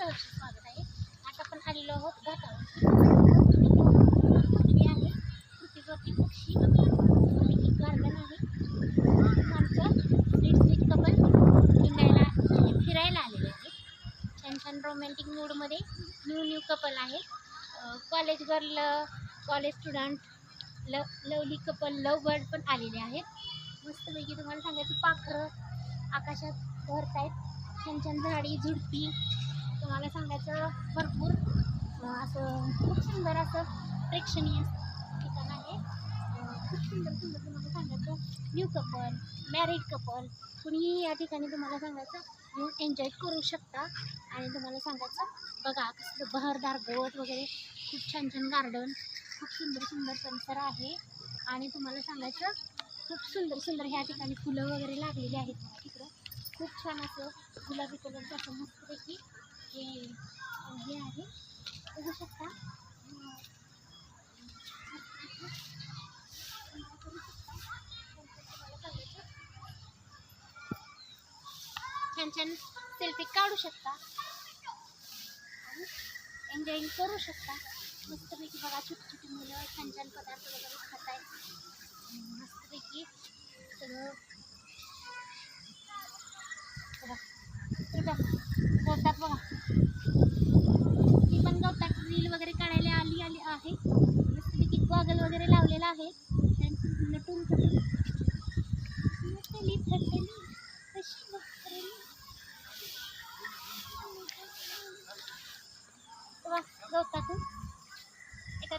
सहर्ष स्वागत आहे आता आपण आलेलो आहोत घाटावर पृथ्वी आहे पृथ्वीवरती पक्षी आणि एक गार्डन आहे माणसं स्वीट स्वीट कपल हिंडायला फिरायला आलेले आहेत छान छान रोमॅन्टिक मूडमध्ये न्यू न्यू कपल आहेत college girl college student love lovely couple love bird पण आलेले आहेत मस्तपैकी तुम्हाला सांगायचं पाखरं आकाशात भरत आहेत छान छान झाडी झुडपी तुम्हाला सांगायचं भरपूर असं खूप सुंदर असं प्रेक्षणीय ठिकाण आहे. खूप सुंदर सुंदर तुम्हाला सांगायचं न्यू कपल मॅरिड कपल कुणीही या ठिकाणी तुम्हाला सांगायचं येऊन एन्जॉय करू शकता. आणि तुम्हाला सांगायचं बघा कसलं बहरदार गवत वगैरे खूप छान छान गार्डन खूप सुंदर सुंदर परिसर आहे. आणि तुम्हाला सांगायचं खूप सुंदर सुंदर ह्या ठिकाणी फुलं वगैरे लागलेली आहेत. तिकडं खूप छान असं गुलाबी कलरचं असं मस्तपैकी हे हे आहे. बघू शकता. छान छान सेल्फी काढू शकता. आणि एन्जॉय करू शकता. मस्तपैकी बघा छोटी छोटी मुलं छान छान पदार्थ वगैरे खात आहेत मस्तपैकी सगळं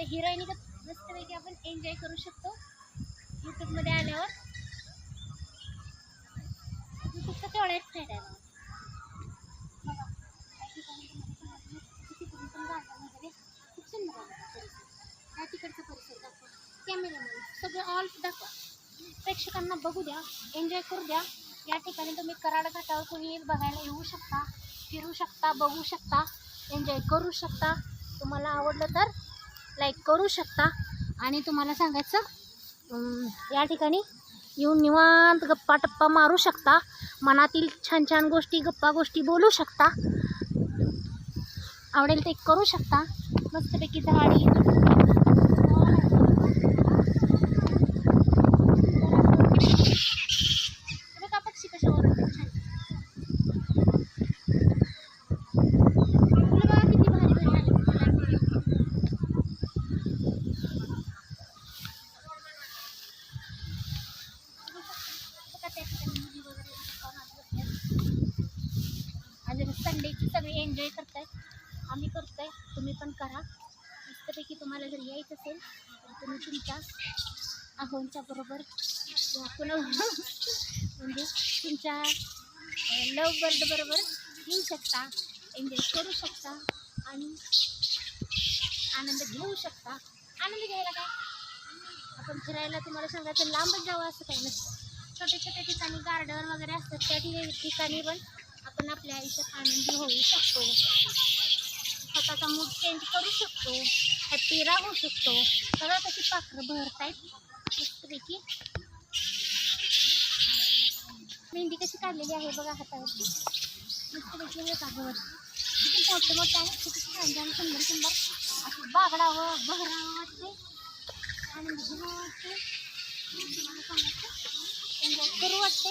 एखाद्या हिरोईन मस्तपैकी आपण एन्जॉय करू शकतो. यूट्यूबमध्ये आल्यावर. फक्त तेवढा एक फायदा आहे खूप सुंदर त्या तिकडचा परिसर दाखवा. सगळं ऑल दाखवा. प्रेक्षकांना बघू द्या एन्जॉय करू द्या. या ठिकाणी तुम्ही कराड घाटावर कोणी बघायला येऊ शकता फिरू शकता बघू शकता एन्जॉय करू शकता. तुम्हाला आवडलं तर लाईक करू शकता. आणि तुम्हाला सांगायचं या ठिकाणी येऊन निवांत गप्पा टप्पा मारू शकता. मनातील छान छान गोष्टी गप्पा गोष्टी बोलू शकता. आवडेल ते करू शकता. मस्तपैकी झाडी हे बघा पक्षी कशा ओरडतात छान फुलं बघा किती भारी भारी आली फुलांची. बघा त्या ठिकाणी मुली वगैरे गप्पा मारत बसल्यात. अजून संडेची सगळे एन्जॉय करतायत आम्ही करतोय. तुम्ही पण करा. मस्तपैकी तुम्हाला जर यायचं असेल तर तुम्ही तुमच्या अहोंच्या बरोबर म्हणजे तुमच्या लव बर्ड बरोबर येऊ शकता एन्जॉय करू शकता आणि आनंद घेऊ शकता. आनंद घ्यायला काय? आपण फिरायला तुम्हाला सांगायचं लांबच जावं असं काही नसतं. छोटे छोटे ठिकाणी गार्डन वगैरे असतात त्या ठिकाणी पण आपण आपल्या आयुष्यात आनंदी होऊ शकतो. स्वतःचा मूड चेंज करू शकतो. हॅपी राहू शकतो. बघा कशी पाखरं भरतायत. मस्तपैकी. मेहंदी कशी काढलेली आहे बघा हातावरती. मस्तपैकी हे का किती मोठे मोठे आहे. किती छान छान सुंदर सुंदर. असं बागडावं बहरावं. वाटते आनंद वाटते तुम्हाला सांगायचं एन्जॉय करू वाटते.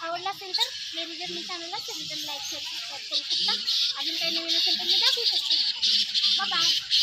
आवडला असेल तर मेरी जर्नी चॅनलला सगळीजण लाईक शेअर सबस्क्राईब करू शकता. अजून काही नवीन असेल तर मी दाखवू शकते. बाय